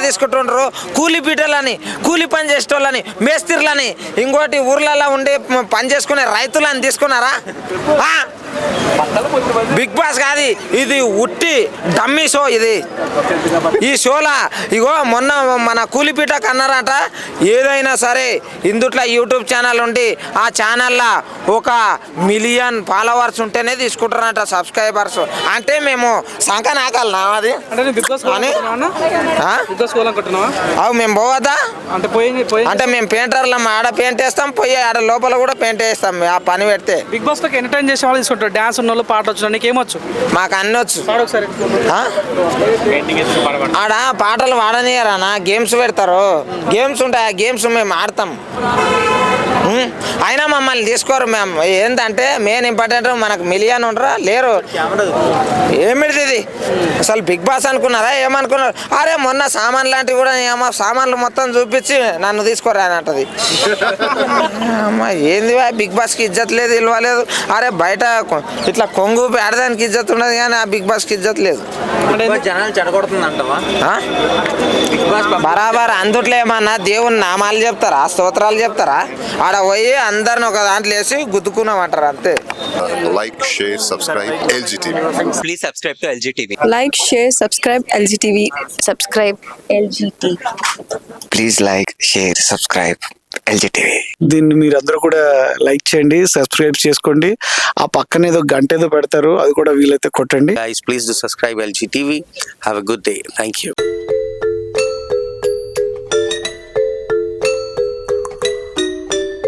తీసుకుంటుండ్రు కూలి పీటలని కూలి పని చేసేటోళ్ళని మేస్తిర్లని ఇంకోటి ఊర్లలో ఉండి పని చేసుకునే రైతులని తీసుకున్నారా ఆ? బిగ్ బాస్ కాదు ఇది ఉట్టి డమ్మీ షో ఇది. ఈ షోలా ఇగో మొన్న మన కూలిపీటకు అన్నారట ఏదైనా సరే ఇందుట్లో యూట్యూబ్ ఛానల్ ఉండి ఆ ఛానల్లో ఒక మిలియన్ ఫాలోవర్స్ ఉంటేనే తీసుకుంటారంట సబ్స్క్రైబర్స్. అంటే మేము సంఖ నాకాలనా అది అవు మేము పోవద్దా? అంటే మేము పెయింటర్లం ఆడ పెయింట్ వేస్తాం పోయి ఆడ లోపల కూడా పెయింట్ వేస్తాం ఆ పని పెడితే. బిగ్ బాస్ ఎంటర్టైన్ చేసే వాళ్ళు తీసుకుంటారు. డాన్స్ ఉన్న వాళ్ళు పాట వచ్చిన నీకు ఏమొచ్చు? మాకు అన్నీ వచ్చు. పాడు ఒకసారి. ఆ? ఆడ పాటలు వాడనియరానా గేమ్స్ పెడతారు. గేమ్స్ ఉంటాయి? ఆ గేమ్స్ మేము ఆడతాం? అయినా మమ్మల్ని తీసుకోరు మేము ఏంటంటే మెయిన్ ఇంపార్టెంట్ మనకు మిలియన్ ఉండరా లేరు. ఏమిటిది? ఇది అసలు బిగ్ బాస్ అనుకున్నారా? ఏమనుకున్నారు? అరే మొన్న సామాన్ లాంటివి కూడా ఏమో సామాన్లు మొత్తం చూపించి నన్ను తీసుకోరా అని అంటది. అమ్మా ఏంది బిగ్ బాస్కి ఇజ్జత్ లేదు ఇల్వ లేదు. అరే బయట ఇట్లా కొంగు ఆడదానికి ఇజ్జత్ ఉండదు కానీ ఆ బిగ్ బాస్కి ఇజ్జత్ లేదు. జనాలు చెడగొడుతుందంటవా? ఆ? బరాబర్ అందుట్లో ఏమన్నా దేవుని నామాలు చెప్తారా? స్తోత్రాలు చెప్తారా? ఆడ పోయి అందరిని ఒక దాంట్లో వేసి గుద్దుకున్నామంటారు అంతే. Like, share, subscribe, LGTV. Please subscribe to LG TV like, share, subscribe LGTV. Subscribe LGTV. Please like share subscribe LG TV దీన్ని మీరందరూ కూడా లైక్ చేయండి సబ్స్క్రైబ్ చేసుకోండి. ఆ పక్కన ఏదో గంట ఏదో పెడతారు అది కూడా వీలైతే కొట్టండి. Please do subscribe LG TV have a good day thank you